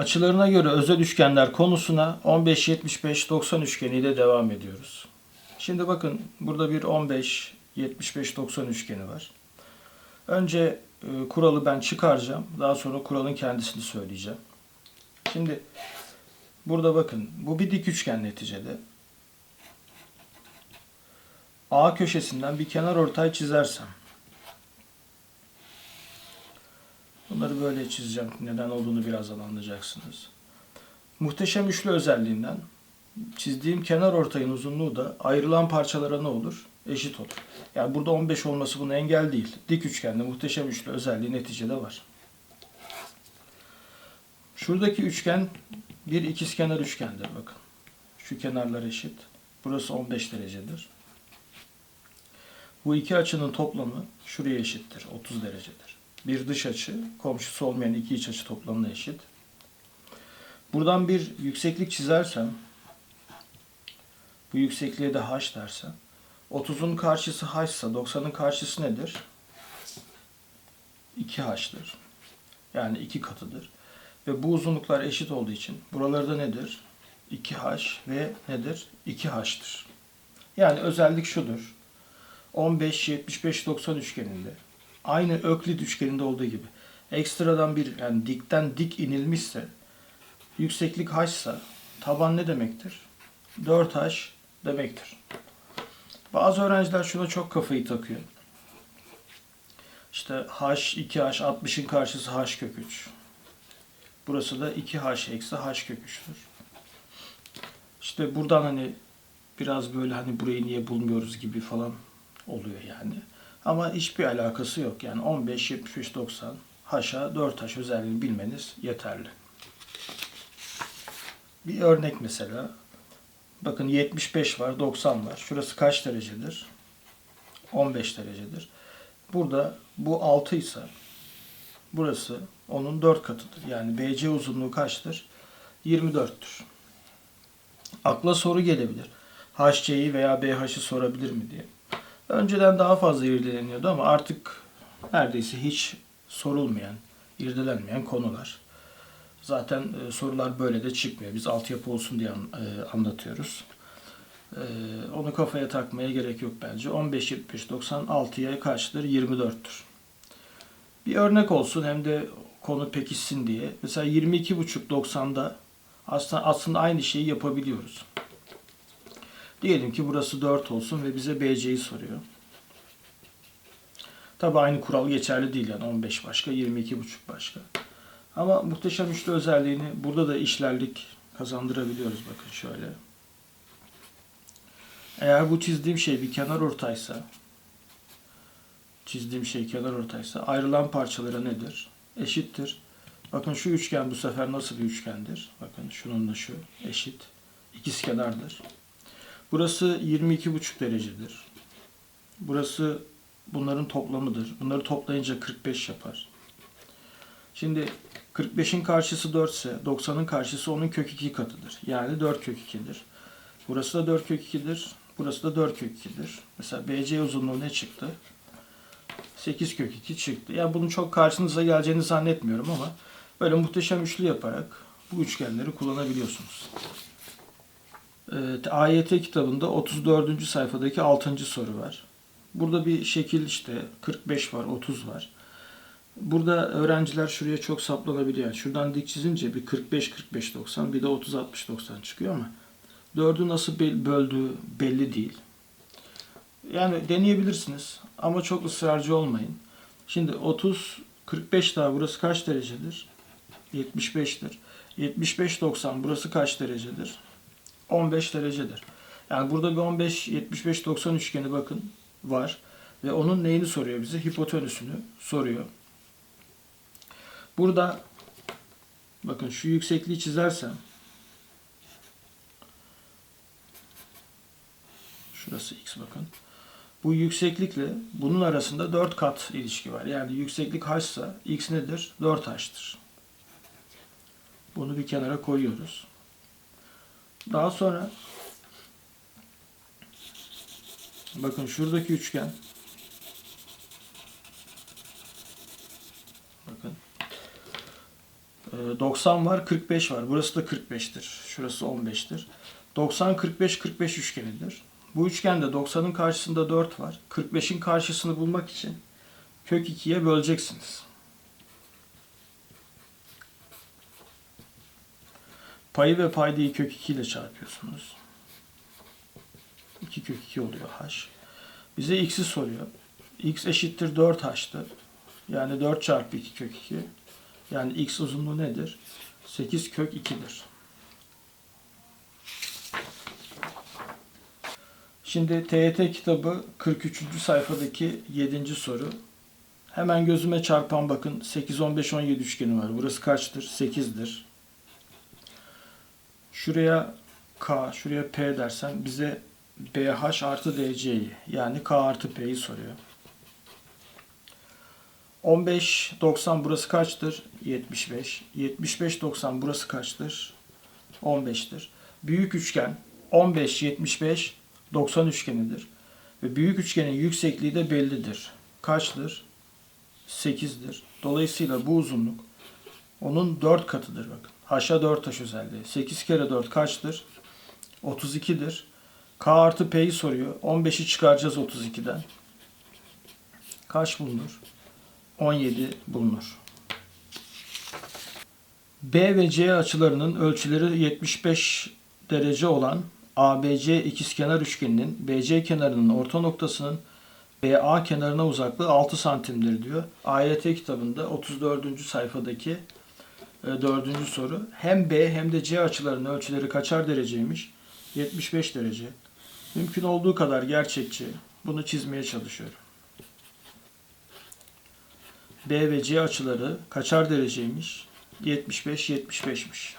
Açılarına göre özel üçgenler konusuna 15 75 90 üçgeniyle devam ediyoruz. Şimdi bakın burada bir 15 75 90 üçgeni var. Önce e, kuralı ben çıkaracağım. Daha sonra kuralın kendisini söyleyeceğim. Şimdi burada bakın bu bir dik üçgen neticede. A köşesinden bir kenar ortay çizersem Bunları böyle çizeceğim. Neden olduğunu birazdan anlayacaksınız. Muhteşem üçlü özelliğinden çizdiğim kenar ortayın uzunluğu da ayrılan parçalara ne olur? Eşit olur. Yani burada 15 olması buna engel değil. Dik üçgende muhteşem üçlü özelliği neticede var. Şuradaki üçgen bir ikizkenar üçgendir bakın. Şu kenarlar eşit. Burası 15 derecedir. Bu iki açının toplamı şuraya eşittir. 30 derecedir. Bir dış açı komşusu olmayan iki iç açı toplamına eşit. Buradan bir yükseklik çizersem bu yüksekliğe de h dersem 30'un karşısı h ise 90'ın karşısı nedir? 2h'tır. Yani iki katıdır. Ve bu uzunluklar eşit olduğu için buralarda nedir? 2h ve nedir? 2h'tır. Yani özellik şudur. 15 75 90 üçgeninde aynı Öklit üçgeninde olduğu gibi ekstradan bir yani dikten dik inilmişse yükseklik h ise taban ne demektir? 4h demektir. Bazı öğrenciler şuna çok kafayı takıyor. İşte h 2h 60'ın karşısı h kök 3. Burası da 2h eksi h kök 3'tür. İşte buradan hani biraz böyle hani burayı niye bulmuyoruz gibi falan oluyor yani. Ama hiçbir alakası yok. Yani 15, 75, 90 haşa 4 haş özelliğini bilmeniz yeterli. Bir örnek mesela. Bakın 75 var, 90 var. Şurası kaç derecedir? 15 derecedir. Burada bu 6 ise burası onun 4 katıdır. Yani BC uzunluğu kaçtır? 24'tür. Akla soru gelebilir. HC'yi veya BH'ı sorabilir mi diye. Önceden daha fazla irdeleniyordu ama artık neredeyse hiç sorulmayan, irdelenmeyen konular. Zaten e, sorular böyle de çıkmıyor. Biz altyapı olsun diye e, anlatıyoruz. E, onu kafaya takmaya gerek yok bence. 15, 75, 90 6'ya kaçtır? 24'tür. Bir örnek olsun hem de konu pekişsin diye. Mesela 22,5 90'da aslında, aslında aynı şeyi yapabiliyoruz. Diyelim ki burası 4 olsun ve bize BC'yi soruyor. Tabi aynı kural geçerli değil yani 15 başka 22,5 başka. Ama muhteşem üçlü özelliğini burada da işlerlik kazandırabiliyoruz bakın şöyle. Eğer bu çizdiğim şey bir kenar ortaysa çizdiğim şey kenar ortaysa ayrılan parçalara nedir? Eşittir. Bakın şu üçgen bu sefer nasıl bir üçgendir? Bakın şununla şu eşit. İkiz kenardır. Burası 22,5 derecedir. Burası bunların toplamıdır. Bunları toplayınca 45 yapar. Şimdi 45'in karşısı 4 ise 90'ın karşısı onun kök 2 katıdır. Yani 4 kök 2'dir. Burası da 4 kök 2'dir. Burası da 4 kök 2'dir. Mesela BC uzunluğu ne çıktı? 8 kök 2 çıktı. Yani bunun çok karşınıza geleceğini zannetmiyorum ama böyle muhteşem üçlü yaparak bu üçgenleri kullanabiliyorsunuz. Evet, AYT kitabında 34. sayfadaki 6. soru var. Burada bir şekil işte 45 var, 30 var. Burada öğrenciler şuraya çok saplanabiliyor. Şuradan dik çizince bir 45 45 90 bir de 30 60 90 çıkıyor ama 4'ü nasıl böl- böldüğü belli değil. Yani deneyebilirsiniz ama çok ısrarcı olmayın. Şimdi 30 45 daha burası kaç derecedir? 75'tir. 75 90 burası kaç derecedir? 15 derecedir. Yani burada bir 15 75 90 üçgeni bakın var ve onun neyini soruyor bize? Hipotenüsünü soruyor. Burada bakın şu yüksekliği çizersem şurası x bakın. Bu yükseklikle bunun arasında 4 kat ilişki var. Yani yükseklik h ise x nedir? 4h'tır. Bunu bir kenara koyuyoruz. Daha sonra bakın şuradaki üçgen bakın Ee, Ee, 90 var, 45 var. Burası da 45'tir. Şurası 15'tir. 90, 45, 45 üçgenidir. Bu üçgende 90'ın karşısında 4 var. 45'in karşısını bulmak için kök 2'ye böleceksiniz. Payı ve paydayı kök 2 ile çarpıyorsunuz. 2 kök 2 oluyor h. Bize x'i soruyor. x eşittir 4h'tır. Yani 4 çarpı 2 kök 2. Yani x uzunluğu nedir? 8 kök 2'dir. Şimdi TYT kitabı 43. sayfadaki 7. soru. Hemen gözüme çarpan bakın 8, 15, 17 üçgeni var. Burası kaçtır? 8'dir. Şuraya K, şuraya P dersen bize BH artı DC'yi yani K artı P'yi soruyor. 15, 90 burası kaçtır? 75. 75, 90 burası kaçtır? 15'tir. Büyük üçgen 15, 75, 90 üçgenidir. Ve büyük üçgenin yüksekliği de bellidir. Kaçtır? 8'dir. Dolayısıyla bu uzunluk onun 4 katıdır bakın. Haşa 4 taş özelliği. 8 kere 4 kaçtır? 32'dir. K artı P'yi soruyor. 15'i çıkaracağız 32'den. Kaç bulunur? 17 bulunur. B ve C açılarının ölçüleri 75 derece olan ABC ikizkenar üçgeninin BC kenarının orta noktasının BA kenarına uzaklığı 6 santimdir diyor. AYT kitabında 34. sayfadaki 4. soru. Hem B hem de C açılarının ölçüleri kaçar dereceymiş? 75 derece. Mümkün olduğu kadar gerçekçi. Bunu çizmeye çalışıyorum. B ve C açıları kaçar dereceymiş? 75 75'miş.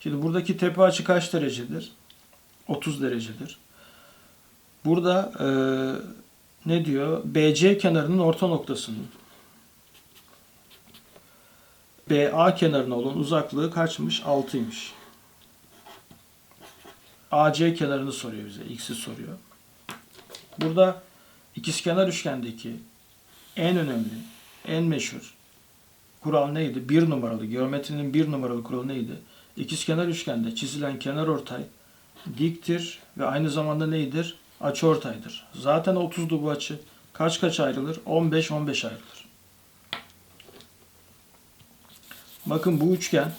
Şimdi buradaki tepe açı kaç derecedir? 30 derecedir. Burada e, ne diyor? BC kenarının orta noktasının BA kenarına olan uzaklığı kaçmış? 6'ymış. AC kenarını soruyor bize. X'i soruyor. Burada ikizkenar üçgendeki en önemli, en meşhur kural neydi? Bir numaralı, geometrinin bir numaralı kuralı neydi? İkizkenar üçgende çizilen kenar ortay diktir ve aynı zamanda neydir? Açıortaydır. Zaten 30'du bu açı. Kaç kaç ayrılır? 15 15 ayrılır. Bakın bu üçgen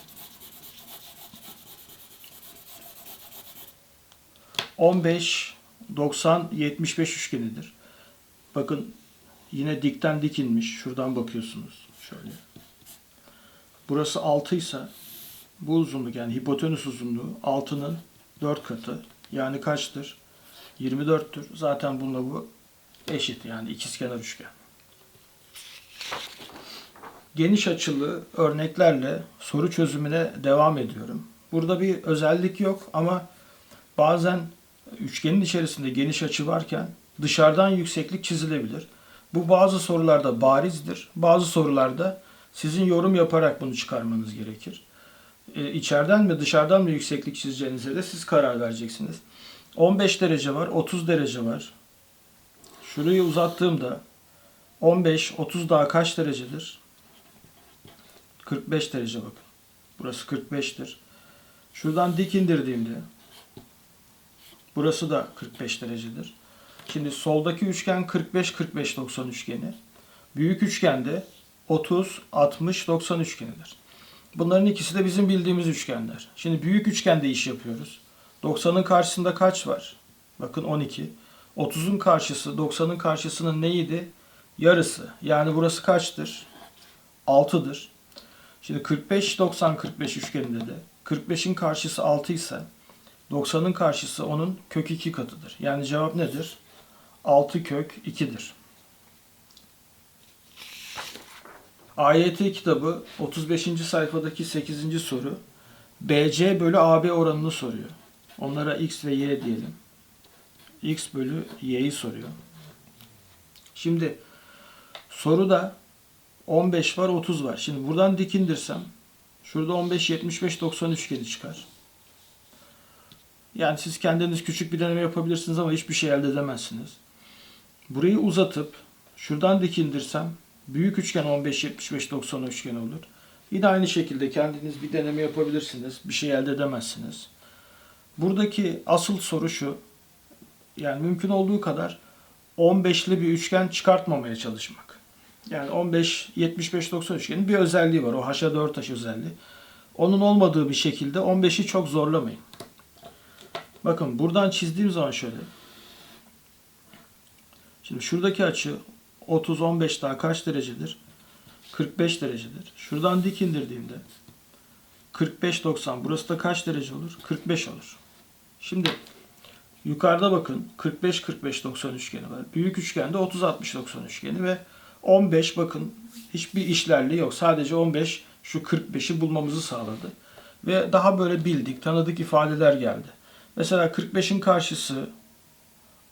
15 90 75 üçgenidir. Bakın yine dikten dikilmiş. Şuradan bakıyorsunuz. Şöyle. Burası 6 ise bu uzunluk yani hipotenüs uzunluğu 6'nın 4 katı. Yani kaçtır? 24'tür. Zaten bununla bu eşit yani ikizkenar üçgen. Geniş açılı örneklerle soru çözümüne devam ediyorum. Burada bir özellik yok ama bazen üçgenin içerisinde geniş açı varken dışarıdan yükseklik çizilebilir. Bu bazı sorularda barizdir. Bazı sorularda sizin yorum yaparak bunu çıkarmanız gerekir. Ee, içeriden mi dışarıdan mı yükseklik çizeceğinize de siz karar vereceksiniz. 15 derece var, 30 derece var. Şurayı uzattığımda 15, 30 daha kaç derecedir? 45 derece bakın. Burası 45'tir. Şuradan dik indirdiğimde burası da 45 derecedir. Şimdi soldaki üçgen 45 45 90 üçgeni. Büyük üçgende 30 60 90 üçgenidir. Bunların ikisi de bizim bildiğimiz üçgenler. Şimdi büyük üçgende iş yapıyoruz. 90'ın karşısında kaç var? Bakın 12. 30'un karşısı 90'ın karşısının neydi? Yarısı. Yani burası kaçtır? 6'dır. Şimdi 45 90 45 üçgeninde de 45'in karşısı 6 ise 90'ın karşısı onun kök 2 katıdır. Yani cevap nedir? 6 kök 2'dir. AYT kitabı 35. sayfadaki 8. soru BC bölü AB oranını soruyor. Onlara X ve Y diyelim. X bölü Y'yi soruyor. Şimdi soruda 15 var 30 var. Şimdi buradan dik indirsem şurada 15 75 90 üçgeni çıkar. Yani siz kendiniz küçük bir deneme yapabilirsiniz ama hiçbir şey elde edemezsiniz. Burayı uzatıp şuradan dik indirsem büyük üçgen 15 75 90 üçgen olur. Yine aynı şekilde kendiniz bir deneme yapabilirsiniz. Bir şey elde edemezsiniz. Buradaki asıl soru şu. Yani mümkün olduğu kadar 15'li bir üçgen çıkartmamaya çalışmak. Yani 15 75 90 üçgenin bir özelliği var. O haşa 4 taş özelliği. Onun olmadığı bir şekilde 15'i çok zorlamayın. Bakın buradan çizdiğim zaman şöyle. Şimdi şuradaki açı 30 15 daha kaç derecedir? 45 derecedir. Şuradan dik indirdiğimde 45 90 burası da kaç derece olur? 45 olur. Şimdi yukarıda bakın 45 45 90 üçgeni var. Büyük üçgende 30 60 90 üçgeni ve 15 bakın hiçbir işlerliği yok. Sadece 15 şu 45'i bulmamızı sağladı. Ve daha böyle bildik, tanıdık ifadeler geldi. Mesela 45'in karşısı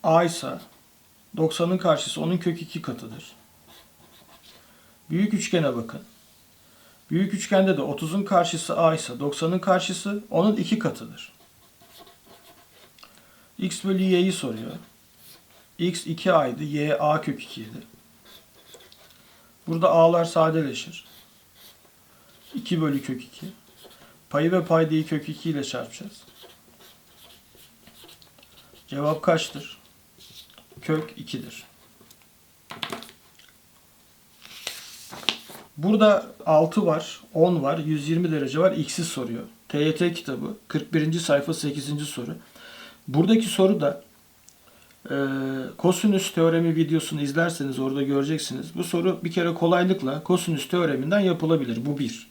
A ise 90'ın karşısı onun kök 2 katıdır. Büyük üçgene bakın. Büyük üçgende de 30'un karşısı A ise 90'ın karşısı onun 2 katıdır. X bölü Y'yi soruyor. X 2A'ydı, Y A kök 2 idi. Burada A'lar sadeleşir. 2 bölü kök 2. Payı ve paydayı kök 2 ile çarpacağız. Cevap kaçtır? Kök 2'dir. Burada 6 var, 10 var, 120 derece var. X'i soruyor. TYT kitabı 41. sayfa 8. soru. Buradaki soru da e, kosinüs teoremi videosunu izlerseniz orada göreceksiniz. Bu soru bir kere kolaylıkla kosinüs teoreminden yapılabilir. Bu bir.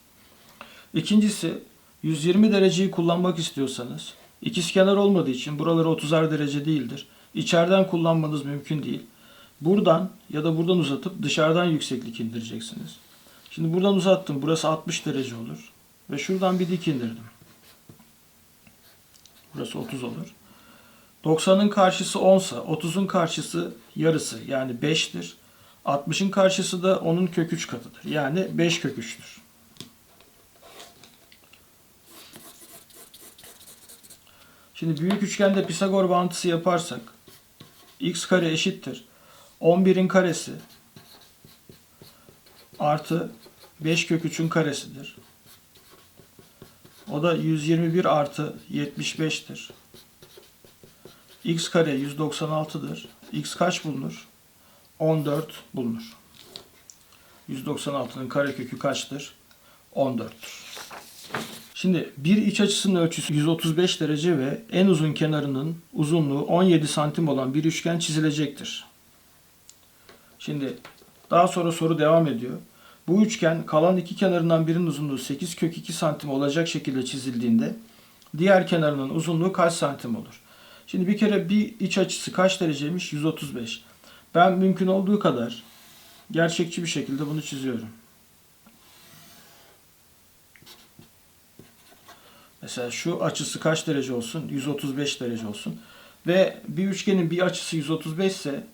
İkincisi 120 dereceyi kullanmak istiyorsanız ikizkenar olmadığı için buraları 30'ar derece değildir. İçeriden kullanmanız mümkün değil. Buradan ya da buradan uzatıp dışarıdan yükseklik indireceksiniz. Şimdi buradan uzattım. Burası 60 derece olur. Ve şuradan bir dik indirdim. Burası 30 olur. 90'ın karşısı 10 sa 30'un karşısı yarısı yani 5'tir. 60'ın karşısı da onun kök 3 katıdır. Yani 5 kök 3'tür. Şimdi büyük üçgende Pisagor bağıntısı yaparsak x kare eşittir. 11'in karesi artı 5 kök 3'ün karesidir. O da 121 artı 75'tir. X kare 196'dır. x kaç bulunur? 14 bulunur. 196'nın karekökü kaçtır? 14'tür. Şimdi bir iç açısının ölçüsü 135 derece ve en uzun kenarının uzunluğu 17 santim olan bir üçgen çizilecektir. Şimdi daha sonra soru devam ediyor. Bu üçgen kalan iki kenarından birinin uzunluğu 8 kök 2 santim olacak şekilde çizildiğinde diğer kenarının uzunluğu kaç santim olur? Şimdi bir kere bir iç açısı kaç dereceymiş? 135. Ben mümkün olduğu kadar gerçekçi bir şekilde bunu çiziyorum. Mesela şu açısı kaç derece olsun? 135 derece olsun. Ve bir üçgenin bir açısı 135 ise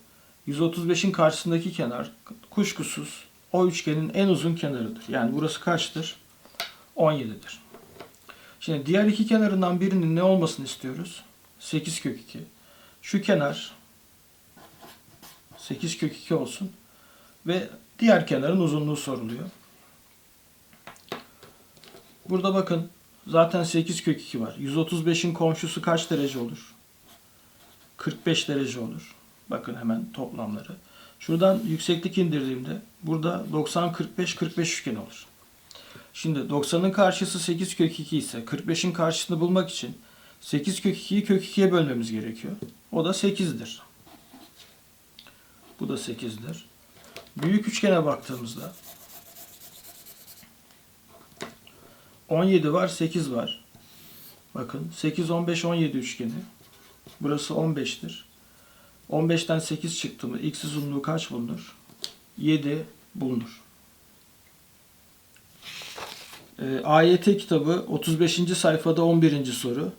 135'in karşısındaki kenar kuşkusuz o üçgenin en uzun kenarıdır. Yani burası kaçtır? 17'dir. Şimdi diğer iki kenarından birinin ne olmasını istiyoruz? 8 kök 2. Şu kenar 8 kök 2 olsun. Ve diğer kenarın uzunluğu soruluyor. Burada bakın zaten 8 kök 2 var. 135'in komşusu kaç derece olur? 45 derece olur. Bakın hemen toplamları. Şuradan yükseklik indirdiğimde burada 90 45 45 üçgen olur. Şimdi 90'ın karşısı 8 kök 2 ise 45'in karşısını bulmak için 8 kök 2'yi kök 2'ye bölmemiz gerekiyor. O da 8'dir. Bu da 8'dir. Büyük üçgene baktığımızda 17 var, 8 var. Bakın 8 15 17 üçgeni. Burası 15'tir. 15'ten 8 çıktı mı x uzunluğu kaç bulunur? 7 bulunur. E, AYT kitabı 35. sayfada 11. soru.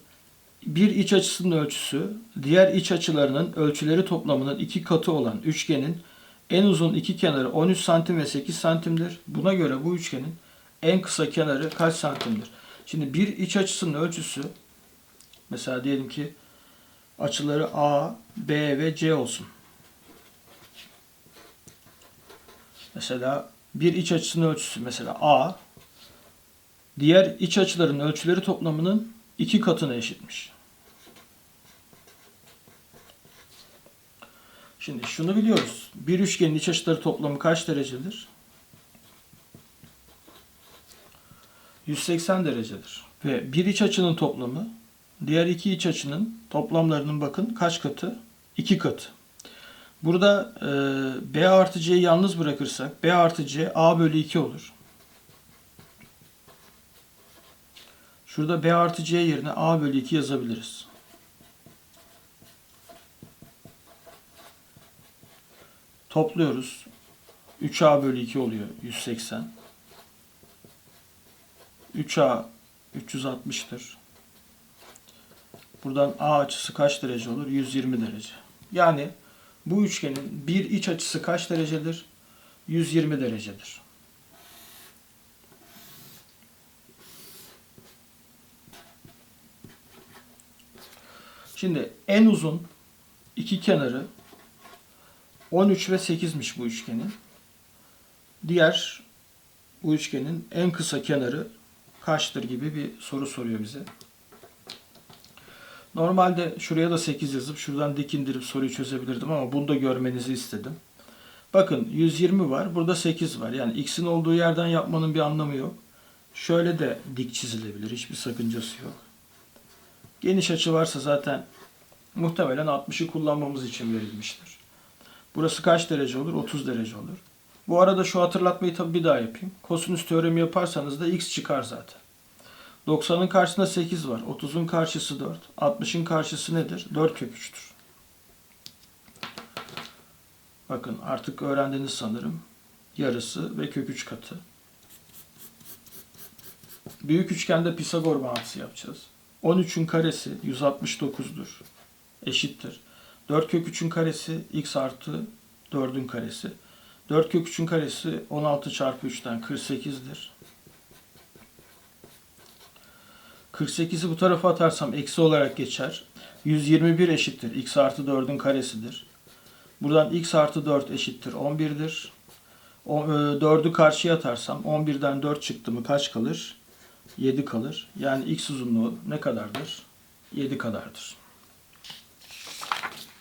Bir iç açısının ölçüsü diğer iç açılarının ölçüleri toplamının iki katı olan üçgenin en uzun iki kenarı 13 santim ve 8 santimdir. Buna göre bu üçgenin en kısa kenarı kaç santimdir? Şimdi bir iç açısının ölçüsü mesela diyelim ki açıları A, B ve C olsun. Mesela bir iç açısının ölçüsü mesela A diğer iç açıların ölçüleri toplamının iki katına eşitmiş. Şimdi şunu biliyoruz. Bir üçgenin iç açıları toplamı kaç derecedir? 180 derecedir. Ve bir iç açının toplamı diğer iki iç açının toplamlarının bakın kaç katı? 2 katı. Burada e, B artı C'yi yalnız bırakırsak B artı C A bölü 2 olur. Şurada B artı C yerine A bölü 2 yazabiliriz. Topluyoruz. 3A bölü 2 oluyor 180. 3A 360'tır. Buradan A açısı kaç derece olur? 120 derece. Yani bu üçgenin bir iç açısı kaç derecedir? 120 derecedir. Şimdi en uzun iki kenarı 13 ve 8'miş bu üçgenin. Diğer bu üçgenin en kısa kenarı kaçtır gibi bir soru soruyor bize. Normalde şuraya da 8 yazıp şuradan dik indirip soruyu çözebilirdim ama bunu da görmenizi istedim. Bakın 120 var. Burada 8 var. Yani x'in olduğu yerden yapmanın bir anlamı yok. Şöyle de dik çizilebilir. Hiçbir sakıncası yok. Geniş açı varsa zaten muhtemelen 60'ı kullanmamız için verilmiştir. Burası kaç derece olur? 30 derece olur. Bu arada şu hatırlatmayı tabii bir daha yapayım. Kosinüs teoremi yaparsanız da x çıkar zaten. 90'ın karşısında 8 var. 30'un karşısı 4. 60'ın karşısı nedir? 4 kök 3'tür. Bakın artık öğrendiniz sanırım. Yarısı ve kök 3 katı. Büyük üçgende Pisagor bağıntısı yapacağız. 13'ün karesi 169'dur. Eşittir. 4 kök 3'ün karesi x artı 4'ün karesi. 4 kök 3'ün karesi 16 çarpı 3'ten 48'dir. 48'i bu tarafa atarsam eksi olarak geçer. 121 eşittir. x artı 4'ün karesidir. Buradan x artı 4 eşittir 11'dir. O, e, 4'ü karşıya atarsam 11'den 4 çıktı mı kaç kalır? 7 kalır. Yani x uzunluğu ne kadardır? 7 kadardır.